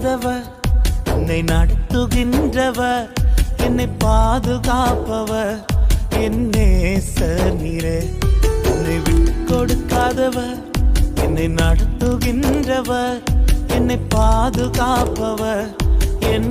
என்னை நடத்துகின்றவர் என்னை பாதுகாப்பவர் என் நீரே. என்னை விட்டு கொடுக்காதவர் என்னை நடத்துகின்றவர் என்னை பாதுகாப்பவர் என்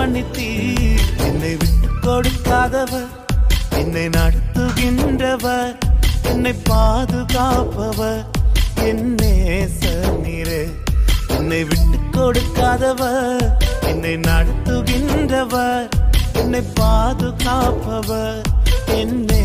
மன்னித்தி என்னை விட்டு கொடுக்காதவர் என்னை நடத்துகின்றவர் என்னை பாதுகாப்பவர். என்னே நேசர் என்னை விட்டு கொடுக்காதவர் என்னை நடத்துகின்றவர் என்னை பாதுகாப்பவர். என்னே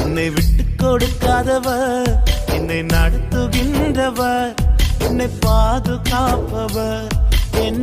என்னை விட்டு கொடுக்காதவர் என்னை நடத்துகின்றவர் என்னை பாதுகாப்பவர் என்